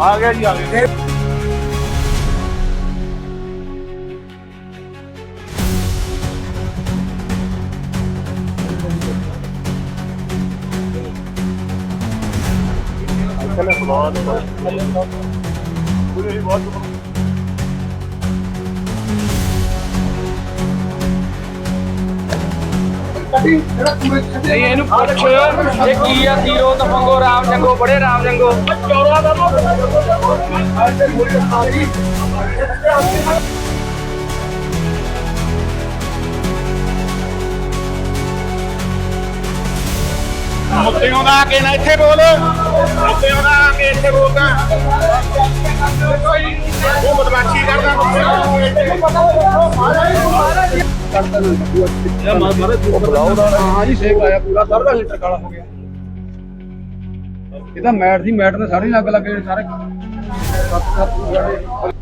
ਆ ਗਿਆ ਜੀ ਆ ਗਿਆ। ਪੂਰੇ ਬਹੁਤ ਨਹੀਂ ਇਹਨੂੰ ਪੁੱਛ ਇਹ ਕੀ ਆ ਤੀਰੋ ਤਫੰਗੋ ਰਾਮ ਜੰਗੋ ਬੜੇ ਰਾਮ ਜੰਗੋ। ਚੌਰਾ ਦਾ ਮੁੱਤਿਆਂ ਦਾ ਆ ਕੇ ਨਾ ਇੱਥੇ ਬੋਲ। ਮੁੱਤਿਆਂ ਦਾ ਆ ਕੇ ਇੱਥੇ ਬੋਲਦਾ। ਉਹ ਬਦਮਾਸ਼ੀ ਕਰਦਾ ਹਾਂ ਜੀ ਸੇਕ ਆਇਆ ਪੂਰਾ ਦਰਦਾ ਲੀਟਰ ਕਾਲਾ ਹੋ ਗਿਆ। ਇਹ ਤਾਂ ਮੈਟ ਸੀ ਮੈਟ ਨੇ ਸਾਰੇ ਲੱਗ ਲੱਗੇ ਸਾਰੇ। ਸੱਤ ਸੱਤ।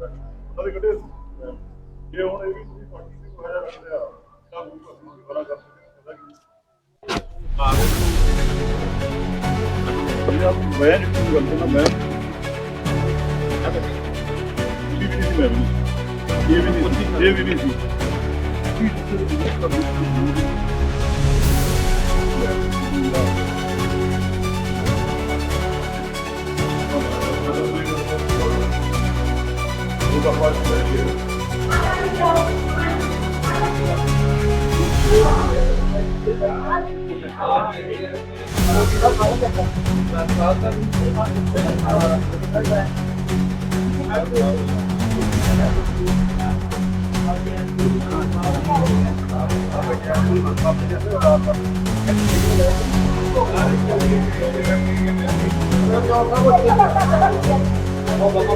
ਸਾਰੇ ਕੱਢੇ ਇਹ ਹੁਣ ਇਹ ਵੀ ਤੁਸੀਂ ਪਾਰਟੀ ਦੀ ਵਜ੍ਹਾ ਰੱਖਦੇ ਆ ਤਾਂ ਤੁਸੀਂ ਬੜਾ ਕਰ ਸਕਦੇ ਪੰਜਾਬ ਮੈਂ ਨਹੀਂ ਗੱਲ ਕਰਨਾ ਮੈਂ ਤੁਸੀਂ ਵੀ ਨਹੀਂ ਸੀ, ਮੈਂ ਵੀ ਨਹੀਂ ਸੀ। ਇਹ ਵੀ ਨਹੀਂ ਸੀ, ਇਹ ਵੀ ਨਹੀਂ Burada başka bir şey.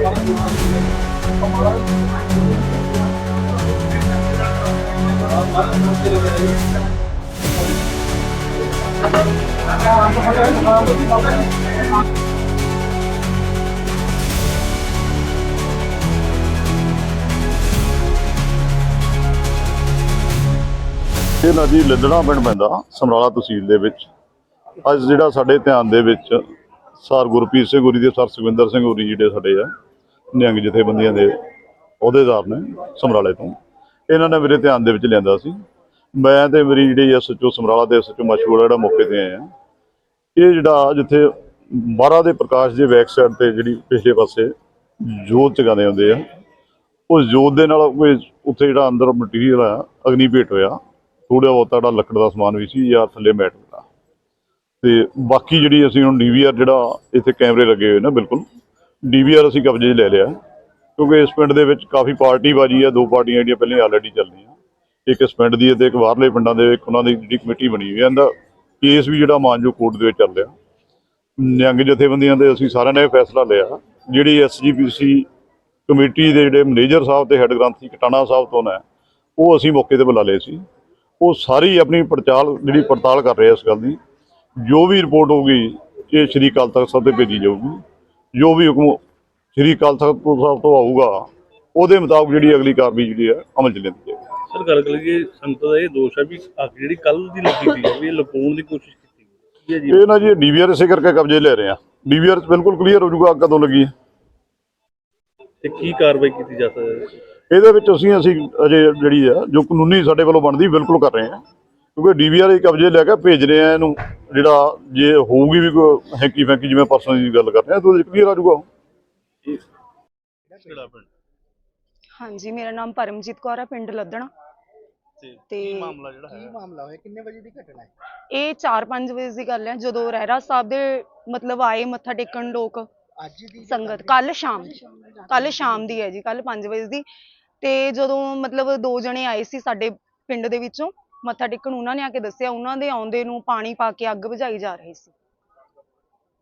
Thank you. ਇਹ ਨਾ ਜੀ ਲੱਦਣਾ ਪਿੰਡ ਪੈਂਦਾ, ਸਮਰਾਲਾ ਤਹਿਸੀਲ ਦੇ ਵਿੱਚ। ਅੱਜ ਜਿਹੜਾ ਸਾਡੇ ਧਿਆਨ ਦੇ ਵਿੱਚ ਸਰ ਗੁਰਪ੍ਰੀਤ ਸਿੰਘ ਗੁਰੀ ਦੇ ਸਰ ਸੁਖਵਿੰਦਰ ਸਿੰਘ ਗੁਰੀ ਜਿਹੜੇ ਸਾਡੇ ਆ ਨਿਹੰਗ ਜਥੇਬੰਦੀਆਂ ਦੇ ਅਹੁਦੇਦਾਰ ਨੇ ਸਮਰਾਲੇ ਤੋਂ। ਇਹਨਾਂ ਨੇ ਮੇਰੇ ਧਿਆਨ ਦੇ ਵਿੱਚ ਲਿਆਂਦਾ ਸੀ। ਮੈਂ ਤੇ ਮੇਰੀ ਜਿਹੜੀ ਐਸਐਚਓ ਸਮਰਾਲਾ ਦੇ ਐਸਐਚਓ ਮਸ਼ਹੂਰ ਜਿਹੜਾ ਮੌਕੇ ਤੇ ਆਇਆ ਇਹ ਜਿਹੜਾ ਜਿੱਥੇ ਬਾਰਾ ਦੇ ਪ੍ਰਕਾਸ਼ ਦੇ ਬੈਕ ਸਾਈਡ ਤੇ ਜਿਹੜੀ ਪਿਛਲੇ ਪਾਸੇ ਜੋਤ ਜਗਾਉਂਦੇ ਹੁੰਦੇ ਆ, ਉਸ ਜੋਤ ਦੇ ਨਾਲ ਕੋਈ ਉੱਥੇ ਜਿਹੜਾ ਅੰਦਰ ਮਟੀਰੀਅਲ ਆ ਅਗਨੀ ਭੇਟ ਹੋਇਆ। ਥੋੜਾ ਬਹੁਤਾ ਜਿਹੜਾ ਲੱਕੜ ਦਾ ਸਮਾਨ ਵੀ ਸੀ, ਜਾਂ ਥੱਲੇ ਮੈਟ ਦਾ। ਤੇ ਬਾਕੀ ਜਿਹੜੀ ਅਸੀਂ ਹੁਣ ਡੀਵੀਆਰ ਜਿਹੜਾ ਇੱਥੇ ਕੈਮਰੇ ਲੱਗੇ ਹੋਏ ਨੇ, ਬਿਲਕੁਲ। ਡੀਵੀਆਰ ਅਸੀਂ ਕਬਜ਼ੇ 'ਚ ਲੈ ਲਿਆ। ਕਿਉਂਕਿ ਇਸ ਪਿੰਡ ਦੇ ਵਿੱਚ ਕਾਫੀ ਪਾਰਟੀ ਬਾਜੀ ਆ, ਦੋ ਪਾਰਟੀਆਂ ਜਿਹੜੀਆਂ ਪਹਿਲਾਂ ਆਲਰੇਡੀ ਚੱਲਦੀਆਂ। ਇੱਕ ਇਸ ਪਿੰਡ ਦੀ ਹੈ ਤੇ ਇੱਕ ਬਾਹਰਲੇ ਪਿੰਡਾਂ ਦੇ ਇੱਕ ਉਹਨਾਂ ਦੀ ਜਿਹੜੀ ਕਮੇਟੀ ਬਣੀ ਹੋਈ ਹੈ। ਇਹਦਾ ਕੇਸ ਵੀ ਜਿਹੜਾ ਮਾਨਜੋ ਕੋਰਟ ਦੇ ਵਿੱਚ ਚੱਲ ਰਿਹਾ। ਨਿਹੰਗ ਜਥੇਬੰਦੀਆਂ ਦੇ ਅਸੀਂ ਸਾਰਿਆਂ ਨੇ ਇਹ ਫੈਸਲਾ ਲਿਆ। ਜਿਹੜੀ ਐਸਜੀਪੀਸੀ ਕਮੇਟੀ ਦੇ ਜਿਹੜੇ ਮੈਨੇਜਰ ਸਾਹਿਬ ਤੇ ਹੈੱਡ ਗ੍ਰੰਥੀ ਕਟਾਣਾ ਸਾਹਿਬ ਤੋਂ ਨੇ, ਉਹ ਅਸੀਂ ਮੌਕੇ ਤੇ ਬੁਲਾ ਲਏ ਸੀ। ਉਹ ਸਾਰੀ ਆਪਣੀ ਪੜਤਾਲ, ਜਿਹੜੀ ਪੜਤਾਲ ਕਰ ਰਹੇ ਆ ਇਸ ਗੱਲ ਦੀ। ਜੋ ਵੀ ਰਿਪੋਰਟ ਹੋਊਗੀ, ਇਹ ਸ਼੍ਰੀ ਅਕਾਲ ਤਖਤ ਸਾਹਿਬ ਤੇ ਭੇਜੀ ਜਾਊਗੀ। ਜੋ ਵੀ ਹੁਕਮ ਸ਼੍ਰੀ ਅਕਾਲ ਤਖਤ ਸਾਹਿਬ ਤੋਂ ਆਊਗਾ ਉਹਦੇ ਮੁਤਾਬਕ ਜਿਹੜੀ ਅਗਲੀ ਕਾਰਵਾਈ ਜਿਹੜੀ ਹੈ ਅਮਲ ਚ ਲੈਂਦੀ ਜਾਏਗੀ। ਸਰ ਗੱਲ ਕਰੀਏ ਸੰਗਤ ਦਾ ਇਹ ਦੋਸ਼ ਹੈ ਵੀ ਅੱਗ ਜਿਹੜੀ ਕੱਲ ਦੀ ਲੱਗੀ ਸੀ ਵੀ ਇਹ ਲੁਕਾਉਣ ਦੀ ਕੋਸ਼ਿਸ਼ ਕੀਤੀ ਗਈ। ਕੀ ਹੈ ਜੀ। ਇਹ ਨਾ ਜੀ ਡੀਵੀਆਰ ਇਸੇ ਕਰਕੇ ਕਬਜ਼ੇ ਲੈ ਰਹੇ ਆ। ਡੀਵੀਆਰ ਬਿਲਕੁਲ ਕਲੀਅਰ ਹੋ ਜਾਊਗਾ ਅੱਗ ਕਦੋਂ ਲੱਗੀ ਹੈ। ਤੇ ਕੀ ਕਾਰਵਾਈ ਕੀਤੀ ਜਾ ਸਕਦੀ ਹੈ? ਇਹਦੇ ਵਿੱਚ ਅਸੀਂ ਅਸੀਂ ਅਜੇ ਜਿਹੜੀ ਆ ਜੋ ਕਾਨੂੰਨੀ ਸਾਡੇ ਵੱਲੋਂ ਬਣਦੀ ਬਿਲਕੁਲ ਕਰ ਰਹੇ ਹਾਂ। ਕਿਉਂਕਿ ਡੀਵੀਆਰ ਹੀ ਕਬਜ਼ੇ ਲੈ ਕੇ ਭੇਜ ਰਹੇ ਆ ਇਹਨੂੰ ਜਿਹੜਾ ਜੇ ਹੋਊਗੀ ਵੀ ਕੋਈ ਹੈਂਕੀ ਫੈਂਕੀ ਜਿਵੇਂ ਪਰਸਨ ਦੀ ਗੱਲ ਕਰ ਰਹੇ ਆ ਤਾਂ ਕਲੀਅਰ ਆ ਜਾਊਗਾ। ਕਿਹੜਾ ਪਿੰਡ? ਹਾਂਜੀ ਮੇਰਾ ਨਾਮ ਪਰਮਜੀਤ ਕੌਰ ਹੈ ਪਿੰਡ ਲੱਦਣਾ। ਤੇ ਕੀ ਮਾਮਲਾ ਜਿਹੜਾ ਕੀ ਹੈ ਮਾਮਲਾ ਹੋਇਆ? ਕਿੰਨੇ ਵਜੇ ਦੀ ਘਟਨਾ ਹੈ? ਇਹ 4-5 ਵਜੇ ਦੀ ਗੱਲ ਹੈ ਜਦੋਂ ਰਹਿਰਾ ਸਾਹਿਬ ਦੇ ਮਤਲਬ ਆਏ ਮੱਥਾ ਟੇਕਣ ਲੋਕ। ਅੱਜ ਦੀ ਸੰਗਤ ਕੱਲ ਸ਼ਾਮ ਕੱਲ ਸ਼ਾਮ ਦੀ ਹੈ ਜੀ ਕੱਲ 5 ਵਜੇ ਦੀ। ਤੇ ਜਦੋਂ ਮਤਲਬ ਦੋ ਜਣੇ ਆਏ ਸੀ ਸਾਡੇ ਪਿੰਡ ਦੇ ਵਿੱਚੋਂ ਮੱਥਾ ਟੇਕਣ ਉਹਨਾਂ ਨੇ ਆ ਕੇ ਦੱਸਿਆ ਉਹਨਾਂ ਦੇ ਆਉਂਦੇ ਨੂੰ ਪਾਣੀ ਪਾ ਕੇ ਅੱਗ ਬੁਝਾਈ ਜਾ ਰਹੀ ਸੀ।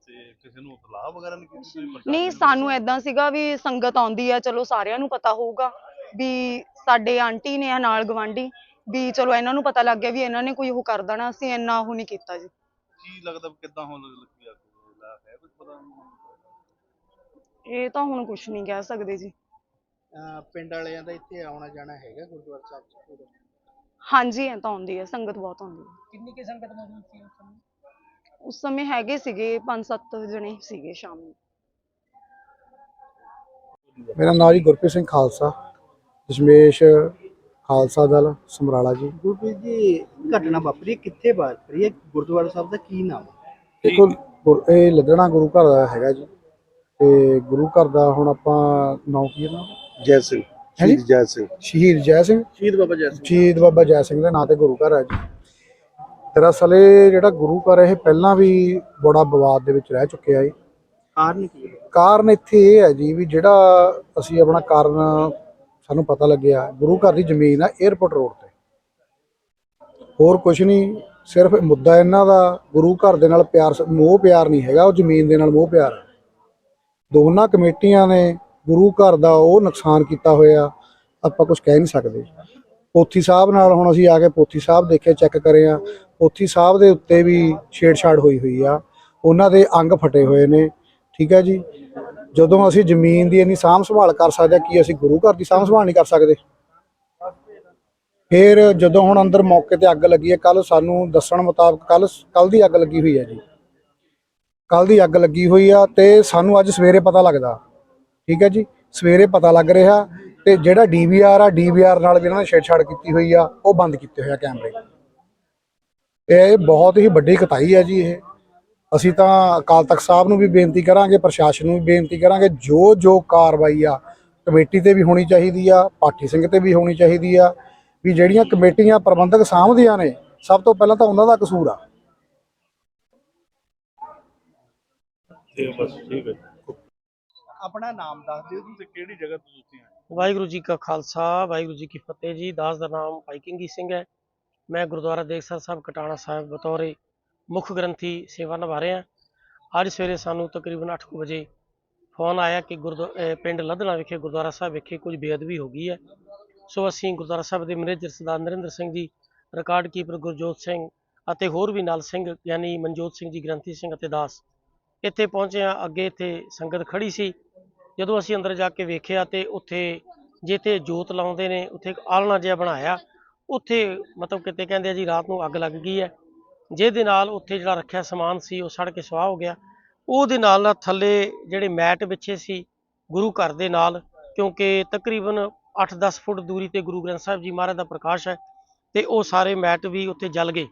ਤੇ ਕਿਸੇ ਨੂੰ ਇਤਲਾਹ ਵਗੈਰਾ ਨਹੀਂ ਕੀਤੀ ਤੁਸੀਂ ਪ੍ਰਸ਼ਾਸਨ ਨਹੀਂ ਨੂੰ? ਸਾਨੂੰ ਐਦਾਂ ਸੀਗਾ ਵੀ ਸੰਗਤ ਆਉਂਦੀ ਆ ਚਲੋ ਸਾਰਿਆਂ ਨੂੰ ਪਤਾ ਹੋਊਗਾ ਵੀ ਸਾਡੇ ਆਂਟੀ ਨੇ ਆ ਨਾਲ ਗਵਾਂਢੀ ਵੀ ਚਲੋ ਇਹਨਾਂ ਨੂੰ ਪਤਾ ਲੱਗ ਗਿਆ ਵੀ ਇਹਨਾਂ ਨੇ ਕੋਈ ਉਹ ਕਰ ਦੇਣਾ ਅਸੀਂ ਇੰਨਾ ਉਹ ਨਹੀਂ ਕੀਤਾ ਜੀ। ਕੀ ਲੱਗਦਾ ਕਿੱਦਾਂ ਹੋਣ ਲੱਗੀ ਅੱਗ? ਲਾ ਹੈ ਕੁਝ ਪਤਾ ਨਹੀਂ ਇਹ ਤਾਂ ਹੁਣ ਕੁਝ ਨਹੀਂ ਕਹਿ ਸਕਦੇ ਜੀ। ਅਹ ਪਿੰਡ ਵਾਲਿਆਂ ਦਾ ਇੱਥੇ ਆਉਣਾ ਜਾਣਾ ਹੈਗਾ ਗੁਰਦੁਆਰਾ ਸਾਹਿਬ ਚ। ਪੂਰਾ? ਹਾਂਜੀ ਐ ਤਾਂ ਆਉਂਦੀ ਹੈ ਸੰਗਤ ਬਹੁਤ ਆਉਂਦੀ ਹੈ। ਕਿੰਨੀ ਕੀ ਸੰਗਤ ਮੌਜੂਦ ਸੀ ਉਸ ਸਮੇਂ? ਉਸ ਸਮੇਂ ਹੈਗੇ ਸੀਗੇ 5-7 ਜਣੇ ਸੀਗੇ ਸ਼ਾਮ ਨੂੰ। ਮੇਰਾ ਨਾਮ ਜੀ ਗੁਰਪ੍ਰੀਤ ਸਿੰਘ ਖਾਲਸਾ ਦਸ਼ਮੇਸ਼ ਖਾਲਸਾ ਦਲ ਸਮਰਾਲਾ ਜੀ। ਗੁਰਪ੍ਰੀਤ ਜੀ ਘਟਨਾ ਵਾਪਰੀ ਕਿੱਥੇ ਵਾਪਰੀ? ਹੈ ਗੁਰਦੁਆਰਾ ਸਾਹਿਬ ਦਾ ਕੀ ਨਾਮ ਹੈ? ਦੇਖੋ ਗੁਰ- ਇਹ ਲੱਦਣਾ ਗੁਰੂ ਘਰ ਦਾ ਹੈਗਾ ਜੀ। ਤੇ ਗੁਰੂ ਘਰ ਦਾ ਹੁਣ ਆਪਾਂ ਨਾਮ ਕੀ ਹੈ ਨਾ? ਜੈ ਸਿੰਘ? ਸ਼ਹੀਦ ਜੈ ਸਿੰਘ। ਸ਼ਹੀਦ ਜੈ ਸਿੰਘ। ਸ਼ਹੀਦ ਬਾਬਾ ਜੈ ਸਿੰਘ। ਸ਼ਹੀਦ ਬਾਬਾ ਜੈ ਸਿੰਘ ਦੇ ਨਾਂ ਤੇ ਗੁਰੂ ਘਰ ਹੈ ਜੀ। ਦਰਅਸਲ ਇਹ ਜਿਹੜਾ ਗੁਰੂ ਘਰ ਇਹ ਪਹਿਲਾਂ ਵੀ ਬੜਾ ਵਿਵਾਦ ਦੇ ਵਿੱਚ ਰਹਿ ਚੁੱਕਿਆ ਹੈ ਕਾਰਨ ਕੀ ਹੈ? ਕਾਰਨ ਇੱਥੇ ਇਹ ਹੈ ਜੀ ਵੀ ਜਿਹੜਾ ਅਸੀਂ ਆਪਣਾ ਕਾਰਨ ਸਾਨੂੰ ਪਤਾ ਲੱਗਿਆ ਗੁਰੂ ਘਰ ਦੀ ਜ਼ਮੀਨ ਆ 에어ਪੋਰਟ ਰੋਡ ਤੇ। ਹੋਰ ਕੁਝ ਨਹੀਂ ਸਿਰਫ ਮੁੱਦਾ ਇਹਨਾਂ ਦਾ ਗੁਰੂ ਘਰ ਦੇ ਨਾਲ ਪਿਆਰ ਮੋਹ ਪਿਆਰ ਨਹੀਂ ਹੈਗਾ ਉਹ ਜ਼ਮੀਨ ਦੇ ਨਾਲ ਮੋਹ ਪਿਆਰ ਦੋਨਾਂ ਕਮੇਟੀਆਂ ਨੇ ਗੁਰੂ ਘਰ ਦਾ ਉਹ ਨੁਕਸਾਨ ਕੀਤਾ ਹੋਇਆ, ਆਪਾਂ ਕੁਝ ਕਹਿ ਨਹੀਂ ਸਕਦੇ। ਪੋਥੀ ਸਾਹਿਬ ਨਾਲ ਹੁਣ ਅਸੀਂ ਆ ਕੇ ਪੋਥੀ ਸਾਹਿਬ ਦੇਖੇ ਚੈੱਕ ਕਰੇ ਆ ਪੋਥੀ ਸਾਹਿਬ ਦੇ ਉੱਤੇ ਵੀ ਛੇੜਛਾੜ ਹੋਈ ਹੋਈ ਆ। ਉਹਨਾਂ ਦੇ ਅੰਗ ਫਟੇ ਹੋਏ ਨੇ, ਠੀਕ ਹੈ ਜੀ? ਜਦੋਂ ਅਸੀਂ ਜ਼ਮੀਨ ਦੀ ਇੰਨੀ ਸਾਂਭ ਸੰਭਾਲ ਕਰ ਸਕਦੇ ਹਾਂ, ਕੀ ਅਸੀਂ ਗੁਰੂ ਘਰ ਦੀ ਸਾਂਭ ਸੰਭਾਲ ਨਹੀਂ ਕਰ ਸਕਦੇ? ਫਿਰ ਜਦੋਂ ਹੁਣ ਅੰਦਰ ਮੌਕੇ ਤੇ ਅੱਗ ਲੱਗੀ ਹੈ ਕੱਲ ਸਾਨੂੰ ਦੱਸਣ ਮੁਤਾਬਕ ਕੱਲ ਕੱਲ ਦੀ ਅੱਗ ਲੱਗੀ ਹੋਈ ਹੈ ਜੀ। ਕੱਲ ਦੀ ਅੱਗ ਲੱਗੀ ਹੋਈ ਆ ਤੇ ਸਾਨੂੰ ਅੱਜ ਸਵੇਰੇ ਪਤਾ ਲੱਗਦਾ ਠੀਕ ਹੈ ਜੀ? ਸਵੇਰੇ ਪਤਾ ਲੱਗ ਰਿਹਾ ਤੇ ਜਿਹੜਾ ਡੀਵੀਆਰ ਆ ਡੀਵੀਆਰ ਨਾਲ ਵੀ ਇਹਨਾਂ ਨੇ ਛੇੜਛਾੜ ਕੀਤੀ ਹੋਈ ਆ, ਉਹ ਬੰਦ ਕੀਤੇ ਹੋਏ ਕੈਮਰੇ। ਇਹ ਬਹੁਤ ਹੀ ਵੱਡੀ ਕਤਾਈ ਹੈ ਜੀ ਇਹ। ਅਸੀਂ ਤਾਂ ਅਕਾਲ ਤਖਤ ਸਾਹਿਬ ਨੂੰ ਵੀ ਬੇਨਤੀ ਕਰਾਂਗੇ, ਪ੍ਰਸ਼ਾਸਨ ਨੂੰ ਵੀ ਬੇਨਤੀ ਕਰਾਂਗੇ ਜੋ ਜੋ ਕਾਰਵਾਈ ਆ, ਕਮੇਟੀ ਤੇ ਵੀ ਹੋਣੀ ਚਾਹੀਦੀ ਆ ਪਾਠੀ ਸਿੰਘ ਤੇ ਵੀ ਹੋਣੀ ਚਾਹੀਦੀ ਆ, ਵੀ ਜਿਹੜੀਆਂ ਕਮੇਟੀਆਂ ਪ੍ਰਬੰਧਕ ਸਾਂਭਦੀਆਂ ਨੇ, ਸਭ ਤੋਂ ਪਹਿਲਾਂ ਤਾਂ ਉਹਨਾਂ ਦਾ ਕਸੂਰ ਆ। ਠੀਕ ਹੈ ਆਪਣਾ ਨਾਮ ਦੱਸ ਦਿਓ ਜੀ ਤੇ ਕਿਹੜੀ ਜਗ੍ਹਾ ਤੋਂ ਤੁਸੀਂ ਆਏ? ਵਾਹਿਗੁਰੂ ਜੀ ਕਾ ਖਾਲਸਾ, ਵਾਹਿਗੁਰੂ ਜੀ ਕੀ ਫਤਿਹ ਜੀ। ਦਾਸ ਦਾ ਨਾਮ ਭਾਈ ਕਿੰਗੀ ਸਿੰਘ ਹੈ। ਮੈਂ ਗੁਰਦੁਆਰਾ ਦੇਖਸਰ ਸਾਹਿਬ ਕਟਾਣਾ ਸਾਹਿਬ ਬਤੌਰੇ ਮੁੱਖ ਗ੍ਰੰਥੀ ਸੇਵਾ ਨਿਭਾ ਰਿਹਾ ਅੱਜ ਸਵੇਰੇ ਸਾਨੂੰ ਤਕਰੀਬਨ 8 ਵਜੇ ਫੋਨ ਆਇਆ ਕਿ ਗੁਰਦੁਆ ਪਿੰਡ ਲੱਧਣਾ ਵਿਖੇ, ਗੁਰਦੁਆਰਾ ਸਾਹਿਬ ਵਿਖੇ ਕੁਝ ਬੇਅਦਬੀ ਹੋ ਗਈ ਹੈ। ਸੋ ਅਸੀਂ ਗੁਰਦੁਆਰਾ ਸਾਹਿਬ ਦੇ ਮੈਨੇਜਰ ਸਰਦਾਰ ਨਰਿੰਦਰ ਸਿੰਘ ਜੀ, ਰਿਕਾਰਡ ਕੀਪਰ ਗੁਰਜੋਤ ਸਿੰਘ ਅਤੇ ਹੋਰ ਵੀ ਨਾਲ ਸਿੰਘ ਯਾਨੀ ਮਨਜੋਤ ਸਿੰਘ ਜੀ, ਗ੍ਰੰਥੀ ਸਿੰਘ ਅਤੇ ਦਾਸ ਇੱਥੇ ਪਹੁੰਚੇ ਹਾਂ। ਅੱਗੇ ਇੱਥੇ ਸੰਗਤ ਖੜੀ ਸੀ। ਜਦੋਂ ਅਸੀਂ ਅੰਦਰ ਜਾ ਕੇ ਵੇਖਿਆ ਤੇ ਉੱਥੇ ਜਿੱਥੇ ਜੋਤ ਲਾਉਂਦੇ ਨੇ, ਉੱਥੇ ਇੱਕ ਆਲਣਾ ਜਿਹਾ ਬਣਾਇਆ, ਉੱਥੇ ਮਤਲਬ ਕਿਤੇ ਕਹਿੰਦੇ ਆ ਜੀ ਰਾਤ ਨੂੰ ਅੱਗ ਲੱਗ ਗਈ ਹੈ। ਜਿਹਦੇ ਨਾਲ ਉੱਥੇ ਜਿਹੜਾ ਰੱਖਿਆ ਸਮਾਨ ਸੀ, ਉਹ ਸੜ ਕੇ ਸੁਆਹ ਹੋ ਗਿਆ। ਉਹਦੇ ਨਾਲ ਨਾਲ ਥੱਲੇ ਜਿਹੜੇ ਮੈਟ ਵਿਛੇ ਸੀ ਗੁਰੂ ਘਰ ਦੇ ਨਾਲ, ਕਿਉਂਕਿ ਤਕਰੀਬਨ 8-10 ਫੁੱਟ ਦੂਰੀ ਤੇ ਗੁਰੂ ਗ੍ਰੰਥ ਸਾਹਿਬ ਜੀ ਮਹਾਰਾਜ ਦਾ ਪ੍ਰਕਾਸ਼ ਹੈ ਤੇ ਉਹ ਸਾਰੇ ਮੈਟ ਵੀ ਉੱਥੇ ਜਲ ਗਏ।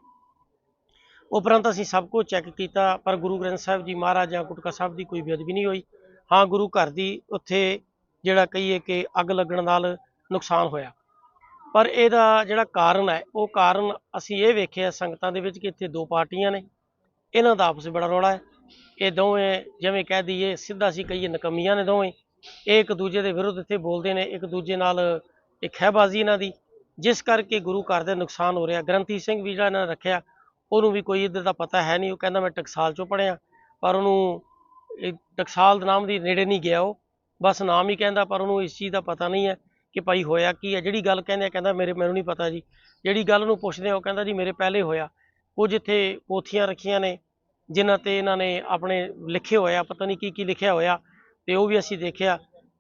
ਉਪਰੰਤ ਅਸੀਂ ਸਭ ਕੁਝ ਚੈੱਕ ਕੀਤਾ, ਪਰ ਗੁਰੂ ਗ੍ਰੰਥ ਸਾਹਿਬ ਜੀ ਮਹਾਰਾਜ ਜਾਂ ਗੁਟਕਾ ਸਾਹਿਬ ਦੀ ਕੋਈ ਬੇਅਦਬੀ ਨਹੀਂ ਹੋਈ। ਹਾਂ, ਗੁਰੂ ਘਰ ਦੀ ਉੱਥੇ ਜਿਹੜਾ ਕਹੀਏ ਕਿ ਅੱਗ ਲੱਗਣ ਨਾਲ ਨੁਕਸਾਨ ਹੋਇਆ। ਪਰ ਇਹਦਾ ਜਿਹੜਾ ਕਾਰਨ ਹੈ, ਉਹ ਕਾਰਨ ਅਸੀਂ ਇਹ ਵੇਖਿਆ ਸੰਗਤਾਂ ਦੇ ਵਿੱਚ ਕਿ ਇੱਥੇ ਦੋ ਪਾਰਟੀਆਂ ਨੇ। ਇਹਨਾਂ ਦਾ ਆਪਸ ਵਿੱਚ ਬੜਾ ਰੌਲਾ ਹੈ। ਇਹ ਦੋਵੇਂ ਜਿਵੇਂ ਕਹਿ ਦਈਏ, ਸਿੱਧਾ ਸੀ ਕਹੀਏ ਨਕਮੀਆਂ ਨੇ ਦੋਵੇਂ। ਇਹ ਇੱਕ ਦੂਜੇ ਦੇ ਵਿਰੁੱਧ ਇੱਥੇ ਬੋਲਦੇ ਨੇ, ਇੱਕ ਦੂਜੇ ਨਾਲ ਇੱਕ ਖਹਿਬਾਜ਼ੀ ਇਹਨਾਂ ਦੀ। ਜਿਸ ਕਰਕੇ ਗੁਰੂ ਘਰ ਦੇ ਨੁਕਸਾਨ ਹੋ ਰਿਹਾ। ਗ੍ਰੰਥੀ ਸਿੰਘ ਵੀ ਜਿਹੜਾ ਇਹਨਾਂ ਨੇ ਰੱਖਿਆ, ਉਹਨੂੰ ਵੀ ਕੋਈ ਇੱਧਰ ਦਾ ਪਤਾ ਹੈ ਨਹੀਂ। ਉਹ ਕਹਿੰਦਾ, ਮੈਂ ਟਕਸਾਲ ਚੋਂ ਪੜਿਆ ਪਰ ਉਹਨੂੰ ਇਹ ਟਕਸਾਲ ਦੇ ਨਾਮ ਦੀ ਨੇੜੇ ਨਹੀਂ ਗਿਆ ਉਹ। ਬਸ ਨਾਮ ਹੀ ਕਹਿੰਦਾ, ਪਰ ਉਹਨੂੰ ਇਸ ਚੀਜ਼ ਦਾ ਪਤਾ ਨਹੀਂ ਹੈ ਕਿ ਭਾਈ ਹੋਇਆ ਕੀ ਹੈ। ਜਿਹੜੀ ਗੱਲ ਕਹਿੰਦੇ ਆ, ਕਹਿੰਦਾ ਮੇਰੇ, ਮੈਨੂੰ ਨਹੀਂ ਪਤਾ ਜੀ। ਜਿਹੜੀ ਗੱਲ ਨੂੰ ਪੁੱਛਦੇ ਆ, ਉਹ ਕਹਿੰਦਾ ਜੀ ਮੇਰੇ ਪਹਿਲੇ ਹੋਇਆ। ਕੁਝ ਇੱਥੇ ਪੋਥੀਆਂ ਰੱਖੀਆਂ ਨੇ, ਜਿਨ੍ਹਾਂ ਤੇ ਇਹਨਾਂ ਨੇ ਆਪਣੇ ਲਿਖੇ ਹੋਇਆ ਪਤਾ ਨਹੀਂ ਕੀ ਕੀ ਲਿਖਿਆ ਹੋਇਆ, ਤੇ ਉਹ ਵੀ ਅਸੀਂ ਦੇਖਿਆ।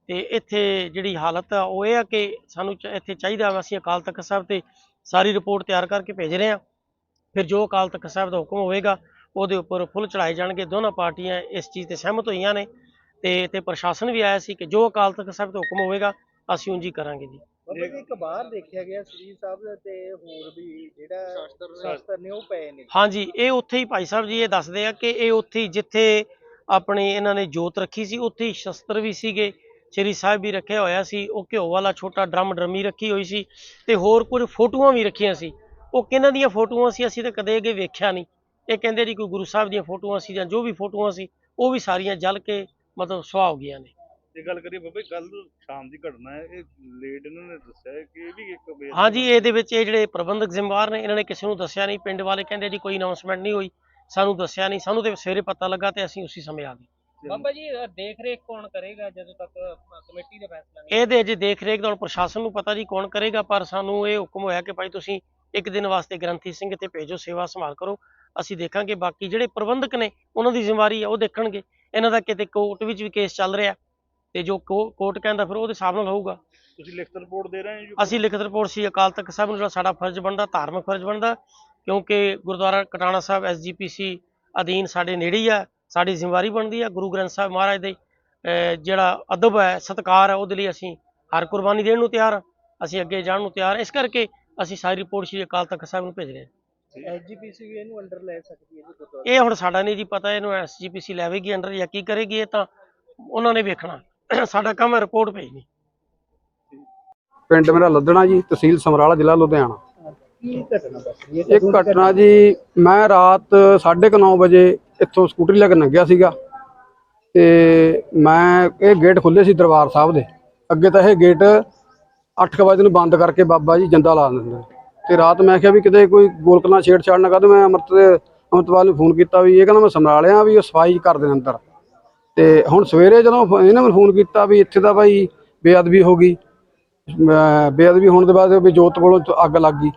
ਤੇ ਇੱਥੇ ਜਿਹੜੀ ਹਾਲਤ ਆ, ਉਹ ਇਹ ਆ ਕਿ ਸਾਨੂੰ ਇੱਥੇ ਚਾਹੀਦਾ ਵਾ, ਅਸੀਂ ਅਕਾਲ ਤਖਤ ਸਾਹਿਬ ਤੇ ਸਾਰੀ ਰਿਪੋਰਟ ਤਿਆਰ ਕਰਕੇ ਭੇਜ ਰਹੇ ਹਾਂ ਫਿਰ ਜੋ ਅਕਾਲ ਤਖਤ ਸਾਹਿਬ ਦਾ ਹੁਕਮ ਹੋਵੇਗਾ ਉਹਦੇ ਉੱਪਰ ਫੁੱਲ ਚੜਾਏ ਜਾਣਗੇ ਦੋਨਾਂ ਪਾਰਟੀਆਂ ਇਸ ਚੀਜ਼ ਤੇ ਸਹਿਮਤ ਹੋਈਆਂ ਨੇ ਤੇ ਤੇ ਪ੍ਰਸ਼ਾਸਨ ਵੀ ਆਇਆ ਸੀ ਕਿ ਜੋ ਅਕਾਲ ਤਖਤ ਸਾਹਿਬ ਦਾ ਹੁਕਮ ਹੋਵੇਗਾ ਅਸੀਂ ਉਂਝ ਹੀ ਕਰਾਂਗੇ ਜੀ। ਬਾਬਾ ਜੀ ਇੱਕ ਬਾਹਰ ਦੇਖਿਆ ਗਿਆ ਸ੍ਰੀ ਸਾਹਿਬ ਤੇ ਹੋਰ ਵੀ ਜਿਹੜਾ ਸ਼ਾਸਤਰ ਨੇ ਉਹ ਪਏ ਨੇ। ਹਾਂਜੀ ਇਹ ਉੱਥੇ ਹੀ ਭਾਈ ਸਾਹਿਬ ਜੀ ਇਹ ਦੱਸਦੇ ਆ ਕਿ ਇਹ ਉੱਥੇ ਹੀ ਜਿੱਥੇ ਆਪਣੇ ਇਹਨਾਂ ਨੇ ਜੋਤ ਰੱਖੀ ਸੀ ਉੱਥੇ ਹੀ ਸ਼ਸਤਰ ਵੀ ਸੀਗੇ ਸ੍ਰੀ ਸਾਹਿਬ ਵੀ ਰੱਖਿਆ ਹੋਇਆ ਸੀ ਉਹ ਘਿਓ ਵਾਲਾ ਛੋਟਾ ਡਰਮ ਡਰਮੀ ਰੱਖੀ ਹੋਈ ਸੀ ਤੇ ਹੋਰ ਕੁਝ ਫੋਟੋਆਂ ਵੀ ਰੱਖੀਆਂ ਸੀ। ਉਹ ਕਿਹਨਾਂ ਦੀਆਂ ਫੋਟੋਆਂ ਸੀ ਅਸੀਂ ਤਾਂ ਕਦੇ ਅੱਗੇ ਵੇਖਿਆ ਨਹੀਂ। ਇਹ ਕਹਿੰਦੇ ਜੀ ਕੋਈ ਗੁਰੂ ਸਾਹਿਬ ਦੀਆਂ ਫੋਟੋਆਂ ਸੀ ਜਾਂ ਜੋ ਵੀ ਫੋਟੋਆਂ ਸੀ ਉਹ ਵੀ ਸਾਰੀਆਂ ਜਲ ਕੇ ਮਤਲਬ ਸੁਆਹ ਹੋ ਗਈਆਂ ਨੇ। ਇਹ ਗੱਲ ਕਰੀਏ ਬਾਬੇ ਕੱਲ ਸ਼ਾਮ ਦੀ ਘਟਨਾ ਹੈ ਇਹ ਲੇਟ ਇਹਨਾਂ ਨੇ ਦੱਸਿਆ ਹੈ ਕਿ ਇਹ ਵੀ ਇੱਕ ਬੇਅਦਬੀ ਹਾਂਜੀ ਇਹਦੇ ਵਿੱਚ ਇਹ ਜਿਹੜੇ ਪ੍ਰਬੰਧਕ ਜ਼ਿੰਮੇਵਾਰ ਨੇ ਇਹਨਾਂ ਨੇ ਕਿਸੇ ਨੂੰ ਦੱਸਿਆ ਨਹੀਂ। ਪਿੰਡ ਵਾਲੇ ਕਹਿੰਦੇ ਜੀ ਕੋਈ ਅਨਾਉਂਸਮੈਂਟ ਨਹੀਂ ਹੋਈ ਸਾਨੂੰ ਦੱਸਿਆ ਨਹੀਂ। ਸਾਨੂੰ ਤੇ ਸਵੇਰੇ ਪਤਾ ਲੱਗਾ ਤੇ ਅਸੀਂ ਉਸੇ ਸਮੇਂ ਆ ਗਏ। ਬਾਬਾ ਜੀ ਦੇਖ ਰੇਖ ਕੌਣ ਕਰੇਗਾ ਜਦੋਂ ਤੱਕ ਕਮੇਟੀ ਦਾ ਫੈਸਲਾ ਨਹੀਂ ਇਹਦੇ ਅਜੇ ਦੇਖ ਰੇਖ ਦਾ ਹੁਣ ਪ੍ਰਸ਼ਾਸਨ ਨੂੰ ਪਤਾ ਜੀ ਕੌਣ ਕਰੇਗਾ ਪਰ ਸਾਨੂੰ ਇਹ ਹੁਕਮ ਹੋਇਆ ਕਿ ਭਾਈ ਤੁਸੀਂ ਇੱਕ ਦਿਨ ਵਾਸਤੇ ਗ੍ਰੰਥੀ ਸਿੰਘ ਤੇ ਭੇਜੋ ਸੇਵਾ ਸੰਭਾਲ ਕਰੋ। ਅਸੀਂ ਦੇਖਾਂਗੇ। ਬਾਕੀ ਜਿਹੜੇ ਪ੍ਰਬੰਧਕ ਨੇ ਉਹਨਾਂ ਦੀ ਜ਼ਿੰਮੇਵਾਰੀ ਆ ਉਹ ਦੇਖਣਗੇ। ਇਹਨਾਂ ਦਾ ਕਿਤੇ ਕੋਰਟ ਵਿੱਚ ਵੀ ਕੇਸ ਚੱਲ ਰਿਹਾ। ਤੇ ਜੋ ਕੋਰਟ ਕਹਿੰਦਾ ਫਿਰ ਉਹਦੇ ਹਿਸਾਬ ਨਾਲ ਹੋਊਗਾ। ਤੁਸੀਂ ਲਿਖਤ ਰਿਪੋਰਟ ਦੇ ਰਹੇ ਹੋ ਅਸੀਂ ਲਿਖਤ ਰਿਪੋਰਟ ਸੀ ਅਕਾਲ ਤਖਤ ਸਾਹਿਬ ਨੂੰ ਜਿਹੜਾ ਸਾਡਾ ਫਰਜ਼ ਬਣਦਾ ਧਾਰਮਿਕ ਫਰਜ਼ ਬਣਦਾ ਕਿਉਂਕਿ ਗੁਰਦੁਆਰਾ ਕਟਾਣਾ ਸਾਹਿਬ ਐਸਜੀਪੀਸੀ ਅਧੀਨ ਸਾਡੇ ਨੇੜੇ ਹੀ ਆ ਸਾਡੀ ਜ਼ਿੰਮੇਵਾਰੀ ਬਣਦੀ ਆ ਗੁਰੂ ਗ੍ਰੰਥ ਸਾਹਿਬ ਮਹਾਰਾਜ ਦੇ ਜਿਹੜਾ ਅਦਬ ਹੈ ਸਤਿਕਾਰ ਹੈ ਉਹਦੇ ਲਈ ਅਸੀਂ ਹਰ ਕੁਰਬਾਨੀ ਦੇਣ ਨੂੰ ਤਿਆਰ ਹਾਂ ਅਸੀਂ ਅੱਗੇ ਜਾਣ ਨੂੰ ਤਿਆਰ ਹਾਂ। ਇਸ ਕਰਕੇ ਅਸੀਂ ਸਾਰੀ ਰਿਪੋਰਟ ਸ਼੍ਰੀ ਅਕਾਲ ਤਖਤ ਸਾਹਿਬ ਨੂੰ ਭੇਜ ਰਹੇ ਹਾਂ। ਐਸਜੀਪੀਸੀ ਵੀ ਇਹਨੂੰ ਅੰਡਰ ਲੈ ਸਕਦੀ ਹੈ ਜੀ ਗੁਰਦੁਆਰਾ। ਇਹ ਹੁਣ ਸਾਡਾ ਨਹੀਂ ਜੀ ਪਤਾ ਇਹਨੂੰ ਐਸਜੀਪੀਸੀ ਲੈਵੇਗੀ ਅੰਡਰ ਜਾਂ ਕੀ ਕਰੇਗੀ ਇਹ ਤਾਂ ਉਹਨਾਂ ਨੇ ਵੇਖਣਾ। ਸਾਡਾ ਕੰਮ ਹੈ ਰਿਪੋਰਟ ਭੇਜਣੀ। ਪਿੰਡ ਮੇਰਾ ਲੱਦਣਾ ਜੀ ਤਹਿਸੀਲ ਸਮਰਾਲਾ ਜ਼ਿਲ੍ਹਾ ਲੁਧਿਆਣਾ। ਕੀ ਘਟਨਾ ਵਾਪਰੀ ਜੀ ਮੈਂ ਰਾਤ 9:30 ਵਜੇ ਇੱਥੋਂ ਸਕੂਟਰੀ ਲੈ ਕੇ ਲੰਘਿਆ ਸੀਗਾ। ਤੇ ਮੈਂ ਇਹ ਗੇਟ ਖੁੱਲੇ ਸੀ ਦਰਬਾਰ ਸਾਹਿਬ ਦੇ। ਅੱਗੇ ਤਾਂ ਇਹ ਗੇਟ 8 ਵਜੇ ਨੂੰ ਬੰਦ ਕਰਕੇ ਬਾਬਾ ਜੀ ਜੰਦਾ ਲਾ ਦਿੰਦੇ। ਤੇ ਰਾਤ ਮੈਂ ਕਿਹਾ ਵੀ ਕਿਤੇ ਕੋਈ ਗੋਲਕਨਾ ਛੇੜਛਾੜ ਨਾ ਕਰ ਮੈਂ ਅਮਰਤ ਦੇ ਅਮਰਤਪਾਲ ਨੂੰ ਫੋਨ ਕੀਤਾ ਵੀ ਇਹ ਕਹਿੰਦਾ ਮੈਂ ਸਮਰਾ ਲਿਆ ਵੀ ਉਹ ਸਫ਼ਾਈ ਕਰ ਦੇਣ ਅੰਦਰ। ਤੇ ਹੁਣ ਸਵੇਰੇ ਜਦੋਂ ਇਹਨਾਂ ਨੂੰ ਫੋਨ ਕੀਤਾ ਵੀ ਇੱਥੇ ਤਾਂ ਭਾਈ ਬੇਅਦਬੀ ਹੋ ਗਈ। ਬੇਅਦਬੀ ਹੋਣ ਦੇ ਬਾਅਦ ਵੀ ਜੋਤ ਕੋਲੋਂ ਅੱਗ ਲੱਗ ਗਈ।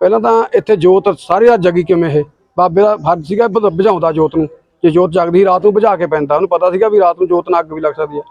ਪਹਿਲਾਂ ਤਾਂ ਇੱਥੇ ਜੋਤ ਸਾਰੀ ਰਾਤ ਜਗੀ ਕਿਵੇਂ ਇਹ? ਬਾਬੇ ਦਾ ਫਰਜ਼ ਸੀਗਾ ਬੁਝ- ਬੁਝਾਉਂਦਾ ਜੋਤ ਨੂੰ। ਜੇ ਜੋਤ ਜਗਦੀ ਰਾਤ ਨੂੰ ਬੁਝਾ ਕੇ ਪੈਂਦਾ, ਉਹਨੂੰ ਪਤਾ ਸੀਗਾ ਵੀ ਰਾਤ ਨੂੰ ਜੋਤ ਨਾਲ ਅੱਗ ਵੀ ਲੱਗ ਸਕਦੀ ਆ।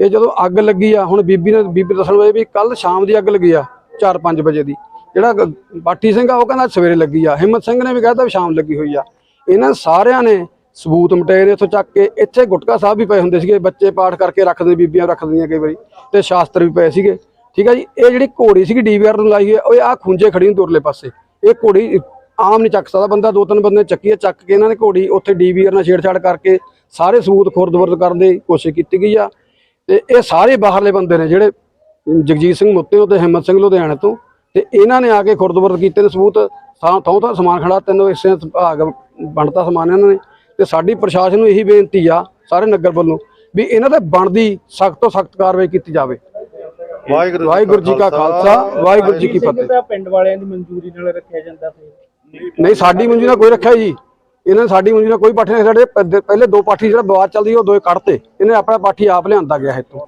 ਇਹ ਜਦੋਂ ਅੱਗ ਲੱਗੀ ਆ, ਹੁਣ ਬੀਬੀ ਨੇ ਬੀਬੀ ਦੱਸਣ ਵਜੇ ਵੀ ਕੱਲ ਸ਼ਾਮ ਦੀ ਅੱਗ ਲੱਗੀ ਆ 4-5 ਵਜੇ ਦੀ। ਜਿਹੜਾ ਗ- ਬਾਠੀ ਸਿੰਘ ਆ ਉਹ ਕਹਿੰਦਾ ਸਵੇਰੇ ਲੱਗੀ ਆ। ਹਿੰਮਤ ਸਿੰਘ ਨੇ ਵੀ ਕਹਿਤਾ ਵੀ ਸ਼ਾਮ ਲੱਗੀ ਹੋਈ ਆ। ਇਹਨਾਂ ਸਾਰਿਆਂ ਨੇ ਸਬੂਤ ਮਟੇਰੇ ਇੱਥੋਂ ਚੱਕ ਕੇ ਇੱਥੇ ਗੁਟਕਾ ਸਾਹਿਬ ਵੀ ਪਏ ਹੁੰਦੇ ਸੀਗੇ ਬੱਚੇ ਪਾਠ ਕਰਕੇ ਰੱਖਦੇ ਬੀਬੀਆਂ ਰੱਖਦੀਆਂ ਕਈ ਵਾਰੀ ਤੇ ਸ਼ਾਸਤਰ ਵੀ ਪਏ ਸੀਗੇ। ਠੀਕ ਆ ਜੀ? ਇਹ ਜਿਹੜੀ ਘੋੜੀ ਸੀਗੀ ਡੀਵੀਆਰ ਨੂੰ ਲਾਈ ਹੈ, ਉਹ ਆ ਖੁੰਝੇ ਖੜੀ ਨੂੰ ਤੁਰਲੇ ਪਾਸੇ। ਇਹ ਘੋੜੀ ਆਮ ਨਹੀਂ ਚੱਕ ਸਕਦਾ ਬੰਦਾ ਦੋ ਤਿੰਨ ਬੰਦੇ ਚੱਕੀ ਹੈ ਚੱਕ ਕੇ ਇਹਨਾਂ ਨੇ ਘੋੜੀ ਉੱਥੇ ਡੀਵੀਆਰ ਨਾਲ ਛੇੜਛਾੜ ਕਰਕੇ ਸਾਰੇ ਸਬੂਤ ਖੁਰਦਬਰਦ ਕਰਨ ਦੀ ਕੋਸ਼ਿਸ਼ ਕੀਤੀ ਗਈ ਆ। ਤੇ ਇਹ ਸਾਰੇ ਬਾਹਰਲੇ ਬੰਦੇ ਨੇ ਜਿਹੜੇ ਜਗਜੀਤ ਸਿੰਘ ਮੁੱਤੇ ਤੇ ਹਿੰਮਤ ਸਿੰਘ ਲੁਧਿਆਣੇ ਤੋਂ ਤੇ ਇਹਨਾਂ ਨੇ ਆ ਕੇ ਖੁਰਦਬਰਦ ਕੀਤੇ ਨੇ ਸਬੂਤ ਥਾਂ ਥਾਂ ਤਾਂ ਸਮਾਨ ਖੜਾ ਤਿੰਨ ਹਿੱਸੇ ਭਾਗ ਬਣਤਾ ਸਮਾਨ ਇਹਨਾਂ ਨੇ। ਤੇ ਸਾਡੀ ਪ੍ਰਸ਼ਾਸਨ ਨੂੰ ਇਹੀ ਬੇਨਤੀ ਆ ਸਾਰੇ ਨਗਰ ਵੱਲੋਂ ਵੀ ਇਹਨਾਂ ਤੇ ਬਣਦੀ ਸਖਤ ਤੋਂ ਸਖਤ ਕਾਰਵਾਈ ਕੀਤੀ ਜਾਵੇ। ਵਾਹਿਗੁਰੂ ਵਾਹਿਗੁਰੂ ਜੀ ਕਾ ਖਾਲਸਾ। ਵਾਹਿਗੁਰੂ ਜੀ ਕੀ ਫਤਿਹ। ਪਿੰਡ ਵਾਲਿਆਂ ਦੀ ਮਨਜ਼ੂਰੀ ਨਾਲ ਰੱਖਿਆ ਜਾਂਦਾ ਫਿਰ ਨਹੀਂ ਸਾਡੀ ਮੰਜੀ ਨਾਲ ਕੋਈ ਰੱਖਿਆ ਜੀ। ਇਹਨਾਂ ਨੇ ਸਾਡੀ ਮੰਜੀ ਨਾਲ ਕੋਈ ਪਾਠੀ ਨਹੀਂ ਸਾਡੇ ਪਹਿਲੇ ਦੋ ਪਾਠੀ ਜਿਹੜਾ ਵਿਵਾਦ ਚੱਲਦੀ ਉਹ ਦੋਏ ਕੱਢਤੇ। ਇਹਨੇ ਆਪਣਾ ਪਾਠੀ ਆਪ ਲਿਆਂਦਾ ਗਿਆ ਇੱਥੋਂ।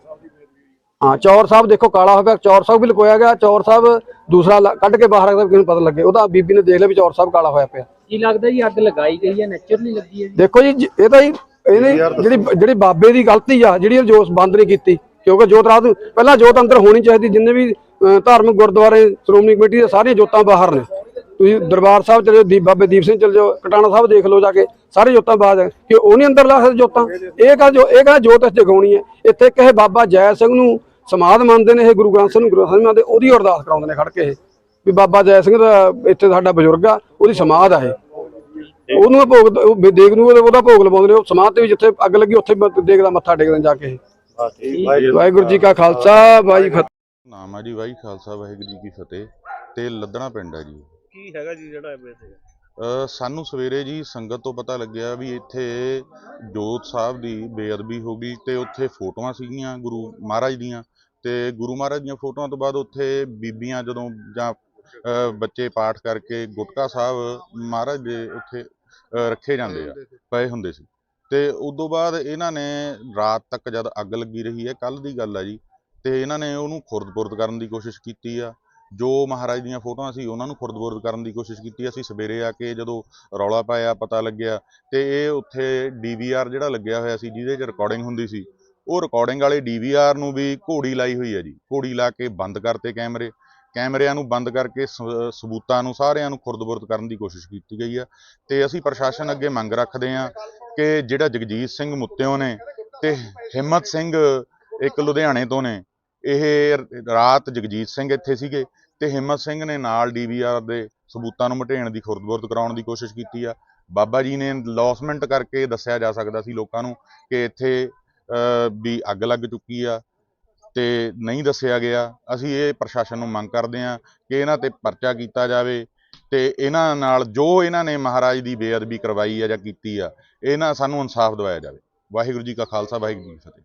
ਹਾਂ ਚੌਰ ਸਾਹਿਬ ਦੇਖੋ ਕਾਲਾ ਹੋ ਗਿਆ ਚੌਰ ਸਾਹਿਬ ਵੀ ਲਕੋਇਆ ਗਿਆ ਚੌਰ ਸਾਹਿਬ ਦੂਸਰਾ ਲ- ਕੱਢ ਕੇ ਬਾਹਰ ਰੱਖਦਾ ਕਿਸੇ ਨੂੰ ਪਤਾ ਲੱਗੇ ਉਹਦਾ ਬੀਬੀ ਨੇ ਦੇਖ ਲਿਆ ਵੀ ਚੌਰ ਸਾਹਿਬ ਕਾਲਾ ਹੋਇਆ ਪਿਆ। ਕੀ ਲੱਗਦਾ ਜੀ ਅੱਗ ਲਗਾਈ ਗਈ ਹੈ ਨੈਚੁਰਲੀ ਲੱਗੀ ਹੈ ਜੀ? ਦੇਖੋ ਜੀ ਜ- ਇਹ ਤਾਂ ਜੀ ਇਹਨੇ ਜਿਹੜੀ ਜਿਹੜੀ ਬਾਬੇ ਦੀ ਗਲਤੀ ਆ ਜਿਹੜੀ ਜੋਤ ਬੰਦ ਨਹੀਂ ਕੀਤੀ ਕਿਉਂਕਿ ਜੋਤ ਰਾਤ ਨੂੰ ਪਹਿਲਾਂ ਜੋਤ ਅੰਦਰ ਹੋਣੀ ਚਾਹੀਦੀ ਜਿੰਨੇ ਵੀ ਅ, ਧਾਰਮਿਕ ਗੁਰਦੁਆਰੇ ਸ਼੍ਰੋਮਣੀ ਕਮੇਟੀ ਦੇ ਸਾਰੀਆਂ ਜੋਤਾਂ ਬਾਹਰ ਨੇ। ਤੁਸੀਂ ਦਰਬਾਰ ਸਾਹਿਬ ਚਲੇ ਜਾਓ ਦੀਪ ਬਾਬੇ ਦੀਪ ਸਿੰਘ ਚਲੇ ਜਾਓ ਕਟਾਣਾ ਸਾਹਿਬ ਦੇਖ ਲਓ ਜਾ ਕੇ ਸਾਰੇ ਜੋਤਾਂ ਬਾਹਰ ਹੈ ਕਿ ਉਹ ਨਹੀਂ ਅੰਦਰ ਲਾ ਸਕਦੇ ਜੋਤਾਂ? ਇਹ ਕਹ ਜੋ ਇਹ ਕਹ ਜੋਤ ਇਸ ਜਗਾਉਣੀ ਹੈ? ਇੱਥੇ ਕਹੇ ਬਾਬਾ ਜੈ ਸਿੰਘ ਨੂੰ ਸਮਾਧ ਮੰਨਦੇ ਨੇ ਇਹ ਗੁਰੂ ਗ੍ਰੰਥ ਸਾਹਿਬ ਨੂੰ ਗੁਰੂ ਸਾਹਿਬ ਮੰਨਦੇ ਉਹਦੀ ਅਰਦਾਸ ਕਰਾਉਂਦੇ ਨੇ ਖੜ ਕੇ ਇਹ ਵੀ ਬਾਬਾ ਜੈ ਸਿੰਘ ਦਾ ਇੱਥੇ ਸਾਡਾ ਬਜ਼ੁਰਗ ਆ ਉਹਦੀ ਸਮਾਧ ਆ ਇਹ। ਉਹਨੂੰ ਭੋਗ ਦੇਗ ਨੂੰ ਉਹਦਾ ਭੋਗ ਲਵਾਉਂਦੇ ਨੇ ਉਹ ਸਮਾਧ ਤੇ ਵੀ ਜਿੱਥੇ ਅੱਗ ਲੱਗੀ ਉੱਥੇ ਦੇਗ ਦਾ ਮੱਥਾ ਟੇਕਦੇ ਜਾ ਕੇ ਇਹ। ਵਾਹਿਗੁਰੂ ਜੀ ਕਾ ਖਾਲਸਾ ਵਾਹਿਗੁਰੂ ਜੀ ਕੀ ਫਤਿਹ। ਨਾਮ ਆ ਜੀ ਵਾਈ ਖਾਲਸਾ ਵਾਹਿਗੁਰੂ ਜੀ ਕੀ ਫਤਿਹ। ਤੇ ਲੱਦਣਾ ਪਿੰਡ ਹੈ ਜੀ। ਕੀ ਹੈਗਾ ਜੀ ਜਿਹੜਾ ਅ, ਸਾਨੂੰ ਸਵੇਰੇ ਜੀ ਸੰਗਤ ਤੋਂ ਪਤਾ ਲੱਗਿਆ ਵੀ ਇੱਥੇ ਜੋਤ ਸਾਹਿਬ ਦੀ ਬੇਅਦਬੀ ਹੋ ਗਈ ਤੇ ਉੱਥੇ ਫੋਟੋਆਂ ਸੀਗੀਆਂ ਗੁਰੂ ਮਹਾਰਾਜ ਦੀਆਂ। ਤੇ ਗੁਰੂ ਮਹਾਰਾਜ ਦੀਆਂ ਫੋਟੋਆਂ ਤੋਂ ਬਾਅਦ ਉੱਥੇ ਬੀਬੀਆਂ ਜਦੋਂ ਜਾਂ ਬੱਚੇ ਪਾਠ ਕਰਕੇ ਗੁਟਕਾ ਸਾਹਿਬ ਮਹਾਰਾਜ ਦੇ ਉੱਥੇ ਰੱਖੇ ਜਾਂਦੇ ਆ ਪਏ ਹੁੰਦੇ ਸੀ। ਤੇ ਉਦੋਂ ਬਾਅਦ ਇਹਨਾਂ ਨੇ ਰਾਤ ਤੱਕ ਜਦ ਅੱਗ ਲੱਗੀ ਰਹੀ ਹੈ ਕੱਲ ਦੀ ਗੱਲ ਆ ਜੀ ਤੇ ਇਹਨਾਂ ਨੇ ਉਹਨੂੰ ਖੁਰਦ-ਬੁਰਦ ਕਰਨ ਦੀ ਕੋਸ਼ਿਸ਼ ਕੀਤੀ ਆ। ਜੋ ਮਹਾਰਾਜ ਦੀਆਂ ਫੋਟੋਆਂ ਸੀ ਉਹਨਾਂ ਨੂੰ ਖੁਰਦ-ਬੁਰਦ ਕਰਨ ਦੀ ਕੋਸ਼ਿਸ਼ ਕੀਤੀ। ਅਸੀਂ ਸਵੇਰੇ ਆ ਕੇ ਜਦੋਂ ਰੌਲਾ ਪਾਇਆ ਪਤਾ ਲੱਗਿਆ ਤੇ ਇਹ ਉੱਥੇ ਡੀਵੀਆਰ ਜਿਹੜਾ ਲੱਗਿਆ ਹੋਇਆ ਸੀ ਜਿਹਦੇ 'ਚ ਰਿਕਾਰਡਿੰਗ ਹੁੰਦੀ ਸੀ ਉਹ ਰਿਕਾਰਡਿੰਗ ਵਾਲੇ ਡੀਵੀਆਰ ਨੂੰ ਵੀ ਘੋੜੀ ਲਾਈ ਹੋਈ ਹੈ ਜੀ। ਘੋੜੀ ਲਾ ਕੇ ਬੰਦ ਕਰਤੇ ਕੈਮਰੇ। ਕੈਮਰਿਆਂ ਨੂੰ ਬੰਦ ਕਰਕੇ ਸ- ਸਬੂਤਾਂ ਨੂੰ ਸਾਰਿਆਂ ਨੂੰ ਖੁਰਦ-ਬੁਰਦ ਕਰਨ ਦੀ ਕੋਸ਼ਿਸ਼ ਕੀਤੀ ਗਈ ਆ ਤੇ ਅਸੀਂ ਪ੍ਰਸ਼ਾਸਨ ਅੱਗੇ ਮੰਗ ਰੱਖਦੇ ਹਾਂ ਕਿ ਜਿਹੜਾ ਜਗਜੀਤ ਸਿੰਘ ਮੁੱਤਿਓ ਨੇ ਤੇ ਹਿੰਮਤ ਸਿੰਘ ਇੱਕ ਲੁਧਿਆਣੇ ਤੋਂ ਨੇ, ਇਹ ਰਾਤ ਜਗਜੀਤ ਸਿੰਘ ਇੱਥੇ ਸੀਗੇ ਤੇ ਹਿੰਮਤ ਸਿੰਘ ਨੇ ਨਾਲ ਡੀਵੀਆਰ ਦੇ ਸਬੂਤਾਂ ਨੂੰ ਮਟੇਣ ਦੀ ਖੁਰਦਬੁਰਦ ਕਰਾਉਣ ਦੀ ਕੋਸ਼ਿਸ਼ ਕੀਤੀ ਆ। ਬਾਬਾ ਜੀ ਨੇ ਲੌਸਮੈਂਟ ਕਰਕੇ ਦੱਸਿਆ ਜਾ ਸਕਦਾ ਸੀ ਲੋਕਾਂ ਨੂੰ ਕਿ ਇੱਥੇ ਵੀ ਅੱਗ ਲੱਗ ਚੁੱਕੀ ਆ ਤੇ ਨਹੀਂ ਦੱਸਿਆ ਗਿਆ। ਅਸੀਂ ਇਹ ਪ੍ਰਸ਼ਾਸਨ ਨੂੰ ਮੰਗ ਕਰਦੇ ਹਾਂ ਕਿ ਇਹਨਾਂ ਤੇ ਪਰਚਾ ਕੀਤਾ ਜਾਵੇ ਤੇ ਇਹਨਾਂ ਨਾਲ ਜੋ ਇਹਨਾਂ ਨੇ ਮਹਾਰਾਜ ਦੀ ਬੇਅਦਬੀ ਕਰਵਾਈ ਆ ਜਾਂ ਕੀਤੀ ਆ, ਇਹਨਾਂ ਸਾਨੂੰ ਇਨਸਾਫ ਦਿਵਾਇਆ ਜਾਵੇ। ਵਾਹਿਗੁਰੂ ਜੀ ਕਾ ਖਾਲਸਾ, ਵਾਹਿਗੁਰੂ ਜੀ ਕੀ ਫਤਿਹ।